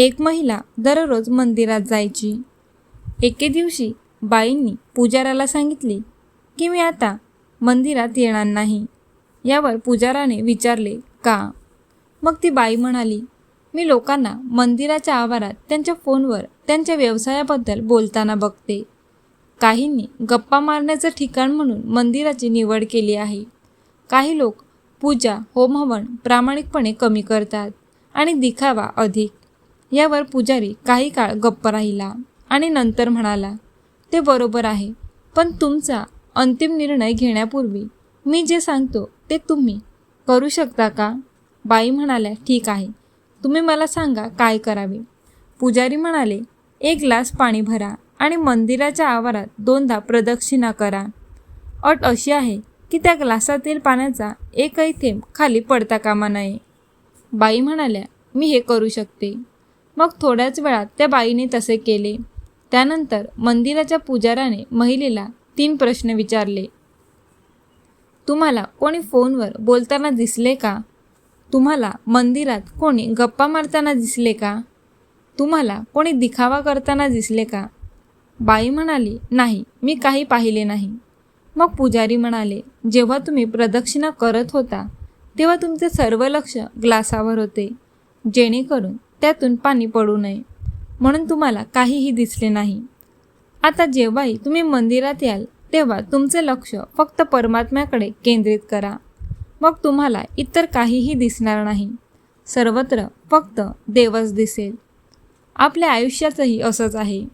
एक महिला दररोज मंदिरात जायची. एके दिवशी बाईंनी पुजाराला सांगितले की मी आता मंदिरात येणार नाही. यावर पुजाराने विचारले का? मग ती बाई म्हणाली मी लोकांना मंदिराच्या आवारात त्यांच्या फोनवर त्यांच्या व्यवसायाबद्दल बोलताना बघते. काहींनी गप्पा मारण्याचं ठिकाण म्हणून मंदिराची निवड केली आहे. काही लोक पूजा होमहवन प्रामाणिकपणे कमी करतात आणि दिखावा अधिक. यावर पुजारी काही काळ गप्प राहिला आणि नंतर म्हणाला ते बरोबर आहे पण तुमचा अंतिम निर्णय घेण्यापूर्वी मी जे सांगतो ते तुम्ही करू शकता का? बाई म्हणाल्या ठीक आहे तुम्ही मला सांगा काय करावे. पुजारी म्हणाले एक ग्लास पाणी भरा आणि मंदिराच्या आवारात दोनदा प्रदक्षिणा करा. अट अशी आहे की त्या ग्लासातील पाण्याचा एकही थेंब खाली पडता कामा नये. बाई म्हणाल्या मी हे करू शकते. मग थोड्याच वेळात त्या बाईने तसे केले. त्यानंतर मंदिराच्या पुजाराने महिलेला तीन प्रश्न विचारले. तुम्हाला कोणी फोनवर बोलताना दिसले का? तुम्हाला मंदिरात कोणी गप्पा मारताना दिसले का? तुम्हाला कोणी दिखावा करताना दिसले का? बाई म्हणाली नाही मी काही पाहिले नाही. मग पुजारी म्हणाले जेव्हा तुम्ही प्रदक्षिणा करत होता तेव्हा तुमचे सर्व लक्ष ग्लासावर होते. जेणेकरून त्यातून पाणी पडू नये. म्हणून तुम्हाला काहीही दिसले नाही. आता जेव्हाही तुम्ही मंदिरात याल तेव्हा तुमचे लक्ष फक्त परमात्म्याकडे केंद्रित करा. मग तुम्हाला इतर काहीही दिसणार नाही. सर्वत्र फक्त देवच दिसेल. आपल्या आयुष्याचंही असंच आहे.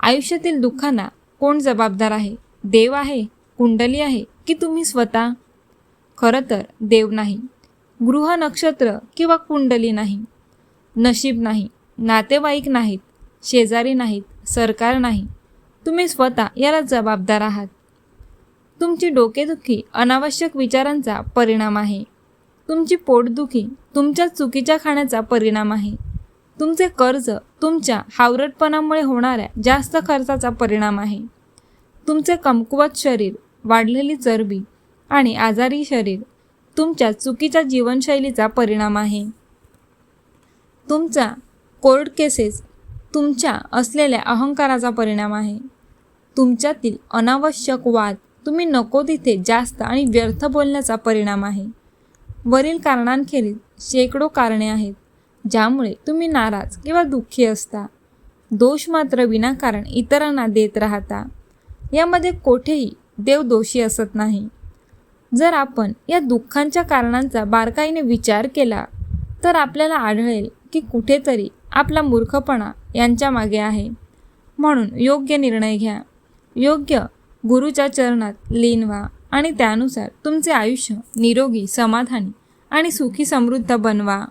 आयुष्यातील दुःखांना कोण जबाबदार आहे? देव आहे? कुंडली आहे? की तुम्ही स्वतः? खरं तर देव नाही. गृह नक्षत्र किंवा कुंडली नाही. नशीब नाही नातेवाईक नाहीत शेजारी नाहीत सरकार नाही. तुम्ही स्वतः याला जबाबदार आहात. तुमची डोकेदुखी अनावश्यक विचारांचा परिणाम आहे. तुमची पोटदुखी तुमच्या चुकीच्या खाण्याचा परिणाम आहे. तुमचे कर्ज तुमच्या हावरटपणामुळे होणाऱ्या जास्त खर्चाचा परिणाम आहे. तुमचे कमकुवत शरीर वाढलेली चरबी आणि आजारी शरीर तुमच्या चुकीच्या जीवनशैलीचा परिणाम आहे. तुमचा कोर्ट केसेस तुमच्या असलेल्या अहंकाराचा परिणाम आहे. तुमच्यातील अनावश्यक वाद तुम्ही नको तिथे जास्त आणि व्यर्थ बोलण्याचा परिणाम आहे. वरील कारणांखेरीज शेकडो कारणे आहेत ज्यामुळे तुम्ही नाराज किंवा दुःखी असता. दोष मात्र विनाकारण इतरांना देत राहता. यामध्ये कोठेही देव दोषी असत नाही. जर आपण या दुःखांच्या कारणांचा बारकाईने विचार केला तर आपल्याला आढळेल की कुठेतरी आपला मूर्खपणा यांच्या मागे आहे. म्हणून योग्य निर्णय घ्या. योग्य गुरुच्या चरणात लीन व्हा आणि त्यानुसार तुमचे आयुष्य निरोगी समाधानी आणि सुखी समृद्ध बनवा.